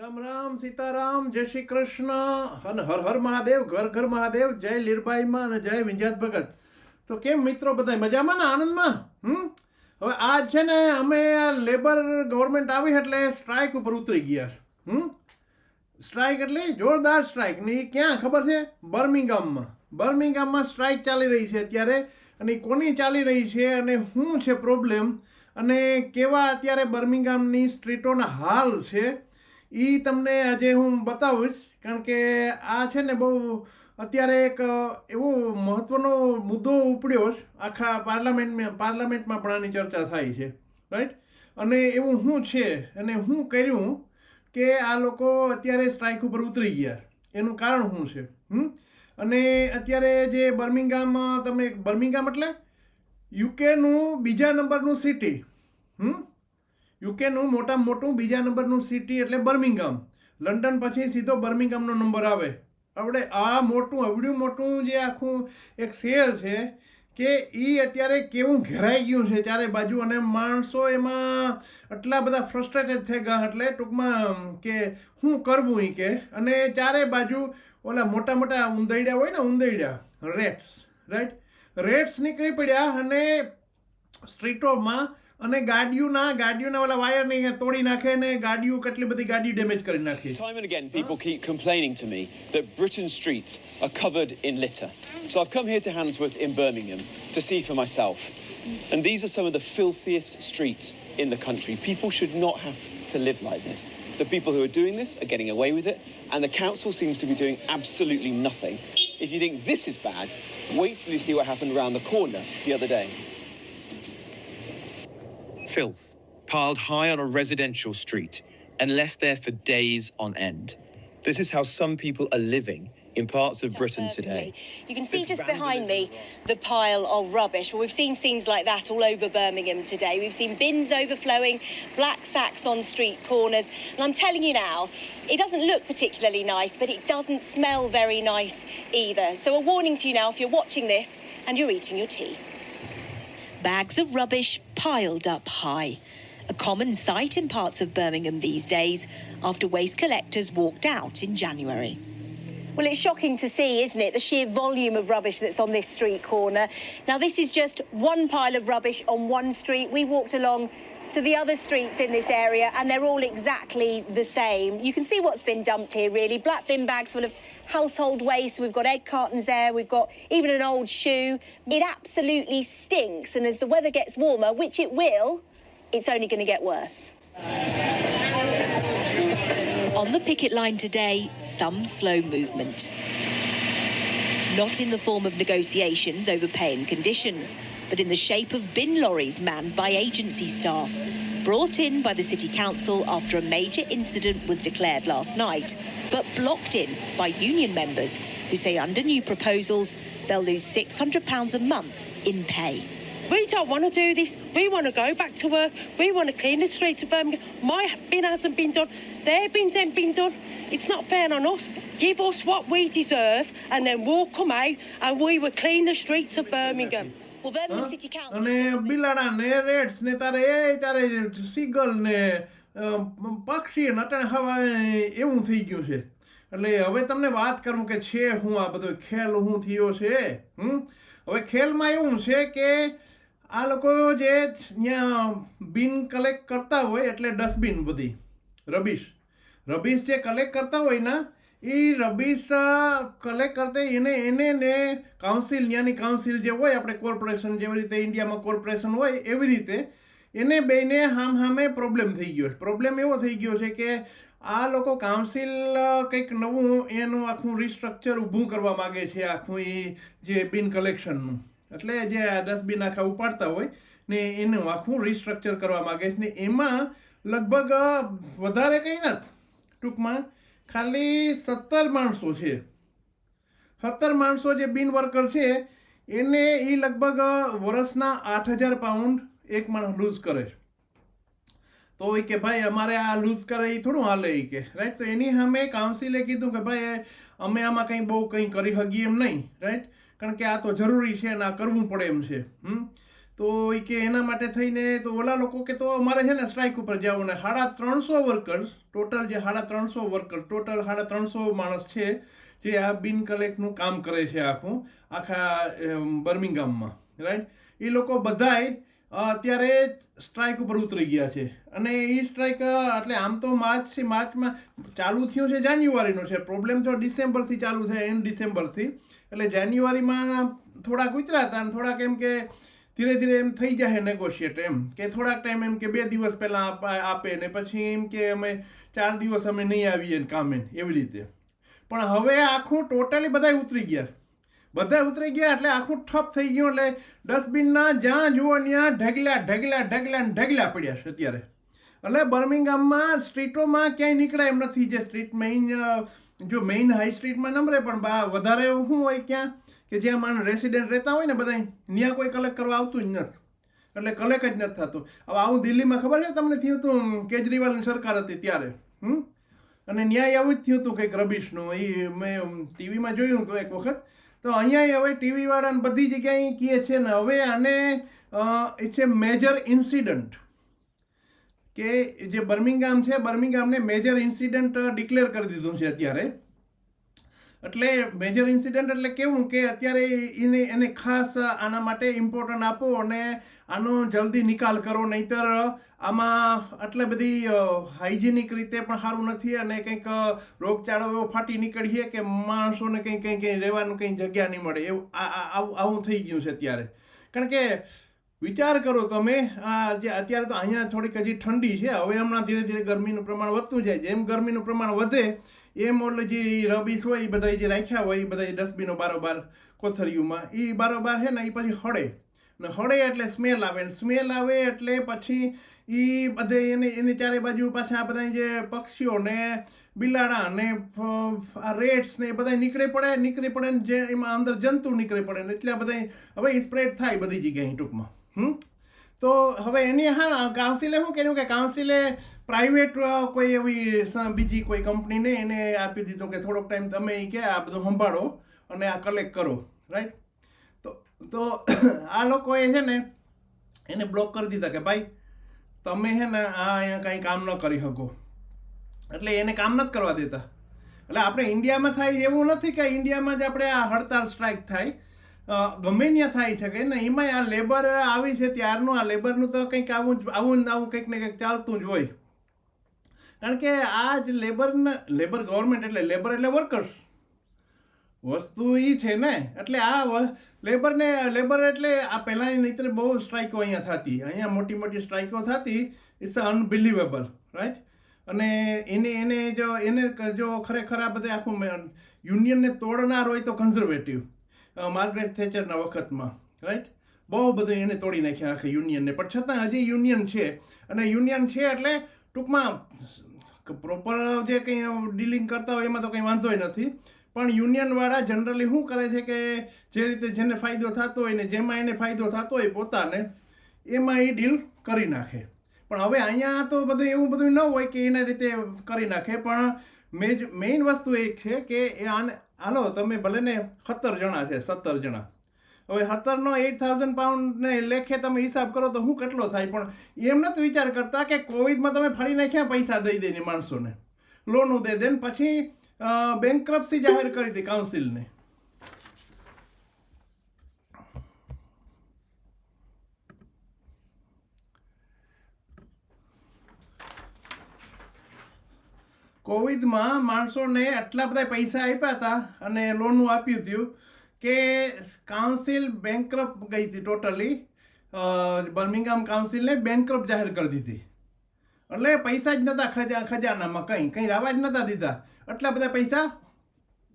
રામ રામ સીતારામ, જય શ્રી કૃષ્ણ. અને હર હર મહાદેવ, ઘર ઘર મહાદેવ, જય લીરબાઈમાં અને જય વિંજાત ભગત. તો કેમ મિત્રો બધા મજામાં ને આનંદમાં? હમ? હવે આજ છે ને અમે લેબર ગવર્મેન્ટ આવી એટલે સ્ટ્રાઇક ઉપર ઉતરી ગયા હમ? સ્ટ્રાઇક એટલે જોરદાર સ્ટ્રાઇક ને એ ક્યાં ખબર છે? બર્મિંગામમાં બર્મિંગામમાં સ્ટ્રાઇક ચાલી રહી છે અત્યારે. અને કોની ચાલી રહી છે અને શું છે પ્રોબ્લેમ અને કેવા અત્યારે બર્મિંગામની સ્ટ્રીટોના હાલ છે? એ તમને આજે હું બતાવીશ, કારણ કે આ છે ને બહુ અત્યારે એક એવો મહત્વનો મુદ્દો ઉપડ્યો છે. આખા પાર્લામેન્ટમાં પાર્લામેન્ટમાં પણ આની ચર્ચા થાય છે રાઈટ અને એવું શું છે? અને શું કર્યું કે આ લોકો અત્યારે સ્ટ્રાઇક ઉપર ઉતરી ગયા. એનું કારણ શું છે? હમ? અને અત્યારે જે બર્મિંગામ તમે બર્મિંગામ એટલે યુકેનું બીજા નંબરનું સિટી, હમ? યુકેનું મોટામાં મોટું બીજા નંબરનું સિટી એટલે બર્મિંગામ લંડન પછી સીધો બર્મિંગામનો નંબર આવે. આપણે આ મોટું અવડું મોટું જે આખું એક શહેર છે કે એ અત્યારે કેવું ઘેરાઈ ગયું છે ચારે બાજુ અને માણસો એમાં આટલા બધા ફ્રસ્ટ્રેટેડ થઈ ગયા એટલે ટૂંકમાં કે શું કરવું એ કે? અને ચારે બાજુ ઓલા મોટા મોટા ઉંદરડા હોય ને ઉંદરડા રેટ્સ રાઈટ રેટ્સ નીકળી પડ્યા અને સ્ટ્રીટોમાં અને ગાડીઓના ગાડીઓના ઓલા વાયરને અહીંયા તોડી નાખે ને ગાડીઓ કેટલી બધી ગાડી ડેમેજ કરી નાખી Time and again, people keep complaining to me that Britain's streets are covered in litter. So I've come here to Handsworth in Birmingham to see for myself. And these are some of the filthiest streets in the country. People should not have to live like this. The people who are doing this are getting away with it, and the council seems to be doing absolutely nothing. If you think this is bad, wait till you see what happened around the corner the other day. Filth piled high on a residential street and left there for days on end. This is how some people are living in parts of Britain today. You can see just behind me the pile of rubbish. Well, we've seen scenes like that all over Birmingham today. We've seen bins overflowing, black sacks on street corners. And I'm telling you now, it doesn't look particularly nice, but it doesn't smell very nice either. So, a warning to you now if you're watching this and you're eating your tea. Bags of rubbish piled up high. A common sight in parts of Birmingham these days after waste collectors walked out in January. Well, it's shocking to see, isn't it, the sheer volume of rubbish that's on this street corner. Now, this is just one pile of rubbish on one street. We walked along to the other streets in this area, and they're all exactly the same. You can see what's been dumped here, really. Black bin bags full of household waste. We've got egg cartons there. We've got even an old shoe. It absolutely stinks. And as the weather gets warmer, which it will, it's only going to get worse. On the picket line today, some slow movement. Not in the form of negotiations over pay and conditions, but in the shape of bin lorries manned by agency staff, brought in by the City Council after a major incident was declared last night, but blocked in by union members who say under new proposals they'll lose £600 a month in pay. We don't want to do this. We want to go back to work. We want to clean the streets of Birmingham. My bin hasn't been done. Their bins haven't been done. It's not fair on us. Give us what we deserve, and then we'll come out and we will clean the streets of Birmingham. અને બિલાડા ને raids ને તારે એ તારે સીગલ ને પક્ષી ને અટાણે હવા એવું થઈ ગયું છે. એટલે હવે તમને વાત કરું કે છે હું આ બધો ખેલ હું થયો છે હમ? હવે ખેલમાં એવું છે કે આ લોકો જે ત્યાં બિન કલેક્ટ કરતા હોય એટલે ડસ્ટબિન બધી રબીશ. રબીશ જે કલેક્ટ કરતા હોય ને એ રબીસા કલેક્ટ કરતા એને એને ને કાઉન્સિલ યાની કાઉન્સિલ જે હોય, આપણે કોર્પોરેશન જેવી રીતે ઇન્ડિયામાં કોર્પોરેશન હોય, એવી રીતે એને બેને હામ હામે પ્રોબ્લેમ થઈ ગયો છે. પ્રોબ્લેમ એવો થઈ ગયો છે કે આ લોકો કાઉન્સિલ કંઈક નવું એનું આખું રિસ્ટ્રક્ચર ઊભું કરવા માગે છે, આખું એ જે બિન કલેક્શનનું એટલે જે ડસ્ટબિન આખા ઉપાડતા હોય ને એનું આખું રિસ્ટ્રક્ચર કરવા માગે છે ને એમાં લગભગ વધારે કંઈ નથી. ટૂંકમાં ખાલી સત્તર માણસો છે. સત્તર માણસો જે બિન વર્કર છે, એને એ લગભગ વર્ષના આઠ હજાર પાઉન્ડ એક માણસ લૂઝ કરે છે. તો એ કે ભાઈ અમારે આ લૂઝ કરે એ થોડું હાલે એ કે રાઈટ તો એની સામે કાઉન્સિલે કીધું કે ભાઈ, અમે આમાં કંઈ બહુ કંઈ કરી શકીએ એમ નહીં રાઈટ કારણ કે આ તો જરૂરી છે અને આ કરવું પડે એમ છે, હમ? તો એ કે એના માટે થઈને તો ઓલા લોકો કે તો અમારે છે ને સ્ટ્રાઇક ઉપર જવું ને સાડા ત્રણસો વર્કર્સ ટોટલ જે સાડા ત્રણસો વર્કર ટોટલ સાડા ત્રણસો માણસ છે, જે આ બિન કલેક્ટનું કામ કરે છે આખું, આખા બર્મિંગામમાં રાઈટ એ લોકો બધાય અત્યારે સ્ટ્રાઇક ઉપર ઉતરી ગયા છે. અને એ સ્ટ્રાઇક એટલે આમ તો માર્ચ, માર્ચમાં ચાલુ થયું છે, જાન્યુઆરીનો છે. પ્રોબ્લેમ તો ડિસેમ્બરથી ચાલુ છે એન્ડ ડિસેમ્બરથી. એટલે જાન્યુઆરીમાં થોડાક ઉતર્યા હતા અને થોડાક એમ કે ધીરે ધીરે એમ થઈ જાય નેગોશિએટ એમ કે થોડાક ટાઈમ એમ કે બે દિવસ પહેલાં આપે ને પછી એમ કે અમે ચાર દિવસ અમે નહીં આવીએ કામે એવી રીતે. પણ હવે આખું ટોટલી બધા ઉતરી ગયા. બધા ઉતરી ગયા એટલે આખું ઠપ થઈ ગયું એટલે ડસ્ટબિનના જ્યાં જુઓ ત્યાં ઢગલા ઢગલા ઢગલા ઢગલા પડ્યા છે અત્યારે. એટલે બર્મિંગામમાં સ્ટ્રીટોમાં ક્યાંય નીકળે એમ નથી. જે સ્ટ્રીટ મેઇન જો મેઇન હાઈ સ્ટ્રીટમાં નંબરે પણ વધારે શું હોય ક્યાં? કે જ્યાં માણસ રેસિડેન્ટ રહેતા હોય ને બધા ત્યાં કોઈ કલેક્ટ કરવા આવતું જ નથી. એટલે કલેક્ટ જ નથી થતું. હવે આવું દિલ્હીમાં ખબર છે તમને થયું હતું કેજરીવાલની સરકાર હતી ત્યારે, હમ? અને ન્યાય આવું જ થયું હતું કંઈક રબીશનું. એ મેં ટીવીમાં જોયું હતું એક વખત. તો અહીંયા હવે ટીવીવાળાને બધી જગ્યાએ કહે છે ને, હવે આને ઇટ્સ એ મેજર ઇન્સિડન્ટ કે જે બર્મિંગામ છે બર્મિંગામને મેજર ઇન્સિડન્ટ ડિક્લેર કરી દીધું છે અત્યારે. એટલે મેજર ઇન્સિડન્ટ એટલે કેવું કે અત્યારે એને એને ખાસ આના માટે ઇમ્પોર્ટન્ટ આપો અને આનો જલ્દી નિકાલ કરો, નહીતર આમાં આટલી બધી હાઇજેનિક રીતે પણ સારું નથી અને કંઈક રોગચાળો એવો ફાટી નીકળીએ કે માણસોને કંઈ કંઈ કંઈ રહેવાનું કંઈ જગ્યા નહીં મળે. એવું આવું આવું થઈ ગયું છે અત્યારે. કારણ કે વિચાર કરો તમે, આ જે અત્યારે તો અહીંયા થોડીક હજી ઠંડી છે. હવે હમણાં ધીરે ધીરે ગરમીનું પ્રમાણ વધતું જાય જેમ ગરમીનું પ્રમાણ વધે એમ ઓલે જે રબીશ હોય એ બધા જે રાખ્યા હોય એ બધા ડસ્ટબિનો બારોબાર કોથળીઓમાં એ બારોબાર છે ને એ પછી હળે. ને હળે એટલે સ્મેલ આવે. ને સ્મેલ આવે એટલે પછી એ બધે એને, એની ચારે બાજુ પાછા આ બધા જે પક્ષીઓ ને, બિલાડા ને આ રેટ્સ ને એ બધા નીકળે પડે, નીકળી પડે ને જે એમાં અંદર જંતુ નીકળી પડે ને એટલે આ બધા હવે સ્પ્રેડ થાય બધી જગ્યાએ ટૂંકમાં. હમ? તો હવે એની હા કાઉન્સિલે શું કર્યું કે કાઉન્સિલે પ્રાઇવેટ કોઈ એવી બીજી કોઈ કંપનીને એને આપી દીધો કે થોડોક ટાઈમ તમે એ કે આ બધું સંભાળો અને આ કલેક્ટ કરો રાઈટ તો તો આ લોકોએ છે ને એને બ્લોક કરી દીધા કે ભાઈ, તમે છે ને આ અહીંયા કાંઈ કામ ન કરી શકો. એટલે એને કામ નથી કરવા દેતા. એટલે આપણે ઇન્ડિયામાં થાય એવું નથી કે ઇન્ડિયામાં જ આપણે આ હડતાલ સ્ટ્રાઇક થાય. ગમે ત્યાં થાય છે, કે ને એમાંય આ લેબર આવી છે, ત્યારનું આ લેબરનું તો કંઈક આવું જ, આવું ને આવું કંઈક ને કંઈક ચાલતું જ હોય. કારણ કે આ જ લેબરને લેબર ગવર્મેન્ટ એટલે લેબર એટલે વર્કર્સ વસ્તુ એ છે ને, એટલે આ લેબરને લેબર એટલે આ પહેલાંની નહીતર બહુ સ્ટ્રાઇકો અહીંયા થતી. અહીંયા મોટી મોટી સ્ટ્રાઇકો થતી ઇટ્સ અનબિલિવેબલ રાઈટ અને એને એને જો એને જો ખરેખર આ બધે આખું યુનિયનને તોડનાર હોય તો કન્ઝર્વેટિવ માર્ગરેટ થેચરના વખતમાં રાઈટ બહુ બધું એને તોડી નાખ્યા આખા યુનિયનને. પણ છતાં હજી યુનિયન છે. અને યુનિયન છે એટલે ટૂંકમાં પ્રોપર જે કંઈ ડીલિંગ કરતા હોય એમાં તો કંઈ વાંધોય નથી. પણ યુનિયનવાળા જનરલી શું કરે છે કે જે રીતે જેને ફાયદો થતો હોય ને જેમાં એને ફાયદો થતો હોય પોતાને, એમાં એ ડીલ કરી નાખે. પણ હવે અહીંયા તો બધું એવું બધું ન હોય કે એના રીતે કરી નાખે, પણ મેજ મેઇન વસ્તુ એ છે કે એ આને, હાલો, તમે ભલે ને સત્તર જણા છે, સત્તર જણા. હવે સત્તરનો એઇટ થાઉઝન્ડ પાઉન્ડને લેખે તમે હિસાબ કરો તો હું કેટલો થાય? પણ એમ નથી વિચાર કરતા કે કોવિડમાં તમે ફરી નાખ્યા, પૈસા દઈ દઈને માણસોને. લોનો દે દે પછી બેંકરપ્સી જાહેર કરી હતી કાઉન્સિલને કોવિડમાં માણસોને આટલા બધા પૈસા આપ્યા હતા અને લોનનું આપ્યું હતું કે કાઉન્સિલ બેંકરપ ગઈ હતી ટોટલી બર્મિંગામ કાઉન્સિલને બેંકરપ જાહેર કરી દીધી. એટલે પૈસા જ નહોતા ખજા, ખજાનામાં કંઈ કંઈ રાવા જ નહોતા દીધા. આટલા બધા પૈસા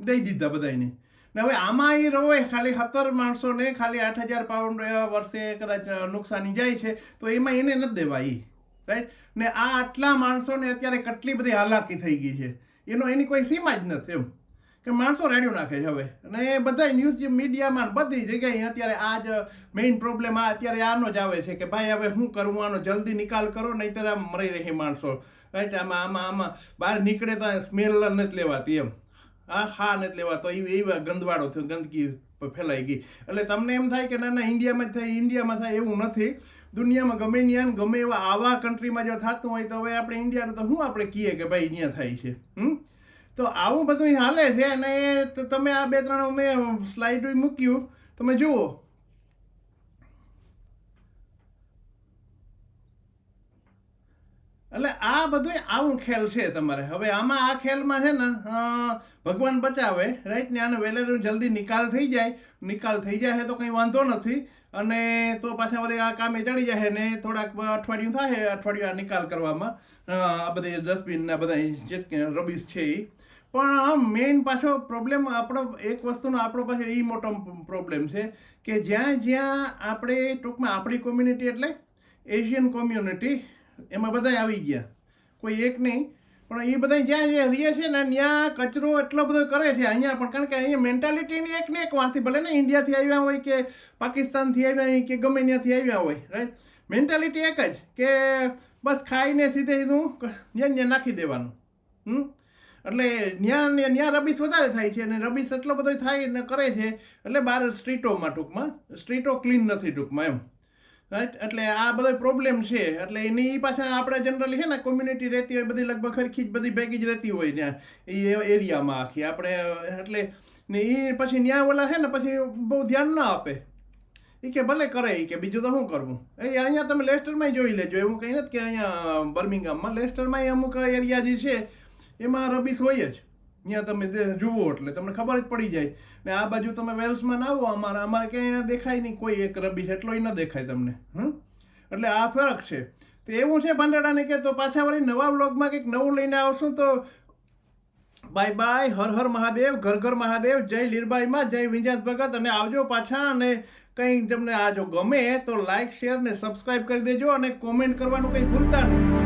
દઈ દીધા બધાને ને હવે આમાં એ રોવે, ખાલી સત્તર માણસોને ખાલી આઠ હજાર પાઉન્ડ વર્ષે કદાચ નુકસાની જાય છે, તો એમાં એને નથી દેવા એ રાઈટ ને આ આટલા માણસોને અત્યારે કેટલી બધી હાલાકી થઈ ગઈ છે. એનો એની કોઈ સીમા જ નથી એમ. કે માણસો રાડ્યું નાખે છે હવે. અને બધા ન્યૂઝ જે મીડિયામાં બધી જગ્યાએ અત્યારે આ જ મેઇન પ્રોબ્લેમ આ અત્યારે આનો જ આવે છે કે ભાઈ હવે શું કરવું આનો જલ્દી નિકાલ કરો, નહીંતર આમ મરી રહે માણસો. રાઈટ આમાં આમાં આમાં બહાર નીકળે તો સ્મેલ નથી લેવાતી એમ. હા હા નથી લેવાતો. એવી એવા ગંદવાડો થયો, ગંદકી ફેલાઈ ગઈ. એટલે તમને એમ થાય કે ના ના ઇન્ડિયામાં થાય ઇન્ડિયામાં થાય એવું નથી. દુનિયામાં ગમે ત્યાં ગમે એવા આવા કન્ટ્રીમાં જો થતું હોય તો હવે આપણે ઇન્ડિયાનું તો શું આપણે કહીએ કે ભાઈ અહીંયા થાય છે, હમ? તો આવું બધું હાલે છે અને તો તમે આ બે ત્રણ મેં સ્લાઇડ મૂક્યું. તમે જુઓ. એટલે આ બધું આવું ખેલ છે તમારે. હવે આમાં આ ખેલમાં છે ને ભગવાન બચાવે રાઈટ ને આને વહેલેનું જલ્દી નિકાલ થઈ જાય. નિકાલ થઈ જાય તો કંઈ વાંધો નથી. અને તો પાછા વળી આ કામે ચડી જાય ને થોડાક અઠવાડિયું થાય, અઠવાડિયું આ નિકાલ કરવામાં. આ બધી ડસ્ટબિનના બધા જે રબીશ છે એ પણ મેઇન પાછો પ્રોબ્લેમ આપણો, એક વસ્તુનો આપણો પાછો એ મોટો પ્રોબ્લેમ છે કે જ્યાં જ્યાં આપણે ટૂંકમાં આપણી કોમ્યુનિટી એટલે એશિયન કોમ્યુનિટી એમાં બધા આવી ગયા. કોઈ એક નહીં. પણ એ બધા જ્યાં રહે છે ને ત્યાં કચરો એટલો બધો કરે છે અહીંયા. પણ કારણ કે અહીંયા મેન્ટાલિટીની એક ને એક વાંથી ભલે ને ઇન્ડિયાથી આવ્યા હોય કે પાકિસ્તાનથી આવ્યા હોય કે ગમે ત્યાંથી આવ્યા હોય રાઈટ મેન્ટાલિટી એક જ કે બસ ખાઈને સીધે સીધું ત્યાં નાખી દેવાનું. હમ? એટલે ત્યાં ત્યાં રબીસ વધારે થાય છે અને રબીસ એટલો બધો થાય ને કરે છે એટલે બહાર સ્ટ્રીટોમાં ટૂંકમાં સ્ટ્રીટો ક્લીન નથી ટૂંકમાં એમ. રાઈટ એટલે આ બધો પ્રોબ્લેમ છે. એટલે એની પાછા આપણે જનરલી છે ને કોમ્યુનિટી રહેતી હોય, બધી લગભગ ખરખી જ બધી ભેગી જ રહેતી હોય ત્યાં. એ એરિયામાં આખી. આપણે, એટલે ને એ પછી ત્યાં ઓલા છે ને પછી બહુ ધ્યાન ના આપે. એ કે ભલે કરે એ કે બીજું તો શું કરવું? એ અહીંયા તમે લેસ્ટરમાં જોઈ લેજો. એવું કંઈ નથી કે અહીંયા બર્મિંગામમાં લેસ્ટરમાં અમુક એરિયા જે છે, એમાં રબીસ હોય જ. ત્યાં તમે જુઓ એટલે તમને ખબર જ પડી જાય. ને આ બાજુ તમે વેલ્સમાં ના આવો, અમારા અમારે ક્યાંય દેખાય નહીં, કોઈ એક રબીસ એટલો ન દેખાય તમને. હમ? એટલે આ ફરક છે. તો એવું છે ભાંડેડાને કે તો પાછા વળી નવા વ્લોગમાં કંઈક નવું લઈને આવશું તો બાય બાય, હર હર મહાદેવ, ઘર ઘર મહાદેવ, જય લીરબાઈમાં જય વિંજાત ભગત, અને આવજો પાછા, અને કંઈ તમને આ જો ગમે તો લાઇક શેર ને સબસ્ક્રાઈબ કરી દેજો, અને કોમેન્ટ કરવાનું કંઈ ભૂલતા નહીં.